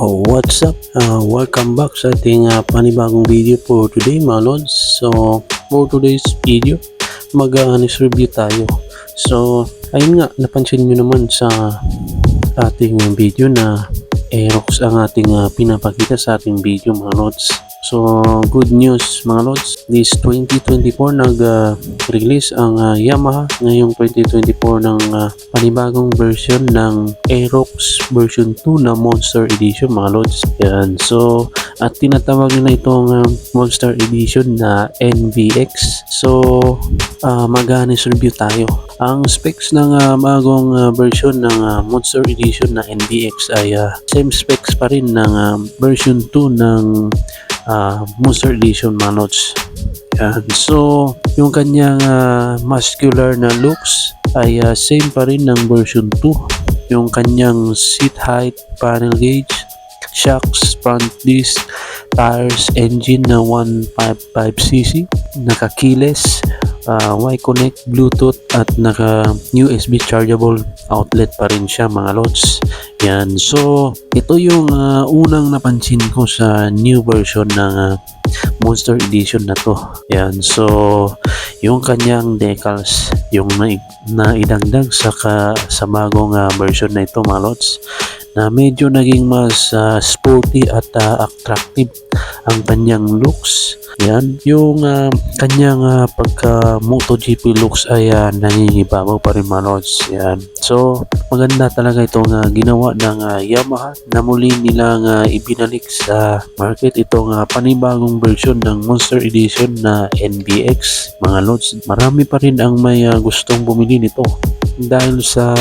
Oh, what's up? Uh, welcome back sa ating uh, panibagong video for today mga lods. So, for today's video, mag-honest review tayo. So, ayun nga, napansin nyo naman sa ating uh, video na Aerox ang ating uh, pinapakita sa ating video mga lods. So, good news mga lods. This 2024 nag-release ang uh, Yamaha ngayong 2024 ng uh, panibagong version ng Aerox version 2 na Monster Edition mga lods. Yan. So, at tinatawag nila itong uh, Monster Edition na NVX. So, uh, mag-honest review tayo. Ang specs ng uh, bagong uh, version ng uh, Monster Edition na NVX ay uh, same specs pa rin ng uh, version 2 ng uh, Monster Edition mga lods. Yan. So, yung kanyang uh, muscular na looks ay uh, same pa rin ng version 2. Yung kanyang seat height, panel gauge, shocks, front disc, tires, engine na 155cc, nakakiles, uh, Y-Connect, Bluetooth at naka USB chargeable outlet pa rin siya mga lods. Yan. So, ito yung uh, unang napansin ko sa new version ng uh, Monster Edition na to. Yan. So, yung kanyang decals, yung na, na idagdag sa, ka, sa bagong uh, version na ito mga lods na medyo naging mas uh, sporty at uh, attractive ang kanyang looks. Yan, yung uh, kanyang uh, pagka MotoGP looks ay uh, nangingibabaw pa rin mga lods. Yan. So, maganda talaga itong uh, ginawa ng uh, Yamaha na muli nilang uh, ibinalik sa market itong uh, panibagong version ng Monster Edition na NBX. Mga lods, marami pa rin ang may uh, gustong bumili nito dahil sa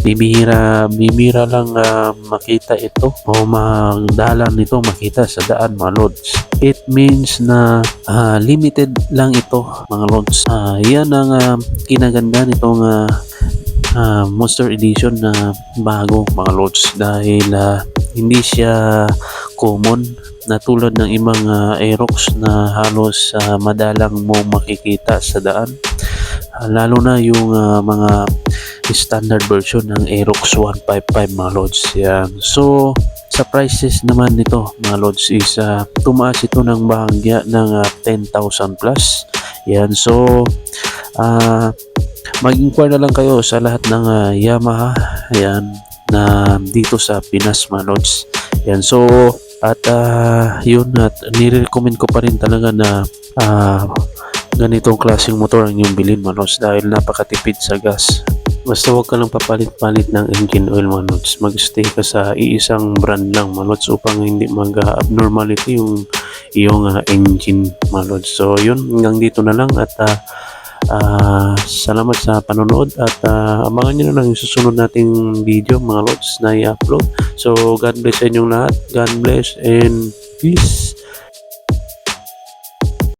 bibihira bibihira lang uh, makita ito o magdalan nito makita sa daan mga lods it means na uh, limited lang ito mga lods uh, yan ang uh, kinaganda nitong uh, uh, Monster Edition na bago mga lods dahil uh, hindi siya common na tulad ng ibang uh, Aerox na halos uh, madalang mo makikita sa daan. Uh, lalo na yung uh, mga standard version ng Aerox 155 mga lods. Yan. So sa prices naman nito mga lods is uh, tumaas ito ng bahagya ng uh, 10,000 plus. Yan. So uh, mag-inquire na lang kayo sa lahat ng uh, Yamaha yan na dito sa Pinas mga lods. Yan. So at uh, yun at nire-recommend ko pa rin talaga na uh, ganitong klaseng motor ang inyong bilhin manos dahil napakatipid sa gas basta huwag ka lang papalit-palit ng engine oil manots mag-stay ka sa iisang brand lang manots upang hindi mag-abnormality yung iyong uh, engine manots so yun hanggang dito na lang at uh, uh, salamat sa panonood at uh, abangan nyo na lang yung susunod nating video mga lods na i-upload. So God bless sa inyong lahat. God bless and peace